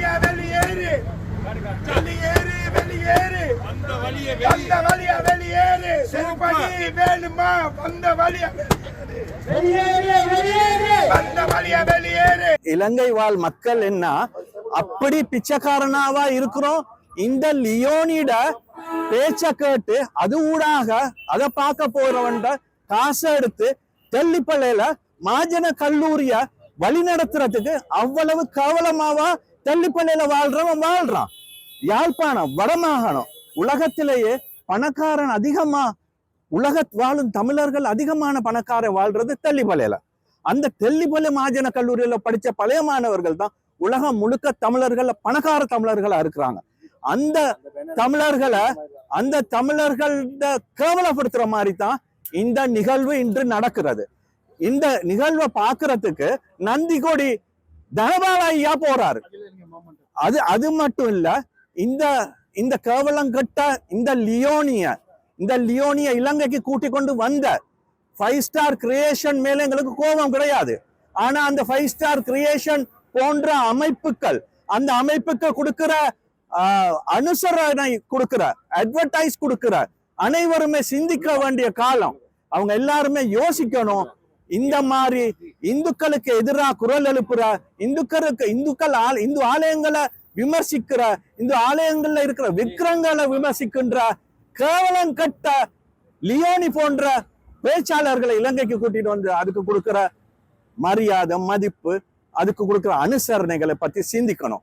வெளியே வெளியேறு. வெளியேறு வெளியேறு. வந்த வழிய வெளியேறு. செருப்படி வேணுமா? வந்த வழிய இலங்கை வாழ் மக்கள் என்ன? அப்படி பிச்சைக்காரனாவா இருக்கிறோம். இந்த லியோனிட பேச்ச கேட்டு அது ஊடாக அதை பார்க்க போறவன் காசை எடுத்து தெல்லிப்பள்ளையில மாஜன கல்லூரிய வழி நடத்துறதுக்கு அவ்வளவு கவலமாவா தள்ளிப்பண்ணையில வாழ்றவன் வாழ்றான். யாழ்ப்பாணம் வடமாகாணம் உலகத்திலேயே பணக்காரன் அதிகமா உலக வாழும் தமிழர்கள் அதிகமான பணக்காரன் வாழ்றது தெல்லிப்பள்ளையில. அந்த தெல்லிப்பள்ளி மாஜன கல்லூரியில படிச்ச பழைய மாணவர்கள் தான் உலகம் முழுக்க தமிழர்கள் பணக்கார தமிழர்களா இருக்கிறாங்க. அந்த தமிழர்களை அந்த தமிழர்கள கேவலப்படுத்துற மாதிரி தான் இந்த நிகழ்வு இன்று நடக்கிறது. இந்த நிகழ்வை பாக்குறதுக்கு நந்தி கொடி ஐயா போறாரு. அது அது மட்டும் இல்ல இந்த இந்த கேவலங்கட்ட இந்த லியோனிய இந்த லியோனிய இலங்கைக்கு கூட்டி கொண்டு வந்த ஃபைவ் ஸ்டார் கிரியேஷன் மேல எங்களுக்கு கோபம் கிடையாது. ஆனா அந்த ஃபைவ் ஸ்டார் கிரியேஷன் போன்ற அமைப்புகள் அந்த அமைப்புக்கு கொடுக்கிற அனுசரணை கொடுக்கிற அட்வர்டைஸ் கொடுக்கிற அனைவருமே சிந்திக்க வேண்டிய காலம். அவங்க எல்லாருமே யோசிக்கணும் இந்த மாதிரி இந்துக்களுக்கு எதிராக குரல் எழுப்புற இந்துக்களுக்கு இந்துக்கள் ஆல- இந்து ஆலயங்களை விமர்சிக்கிற இந்து ஆலயங்கள்ல இருக்கிற விக்கிரங்களை விமர்சிக்கின்ற கேவலம் கட்ட லியோனி போன்ற பேச்சாளர்களை இலங்கைக்கு கூட்டிட்டு வந்து அதுக்கு கொடுக்கிற மரியாதை மதிப்பு அதுக்கு கொடுக்கிற அனுசரணைகளை பத்தி சிந்திக்கணும்.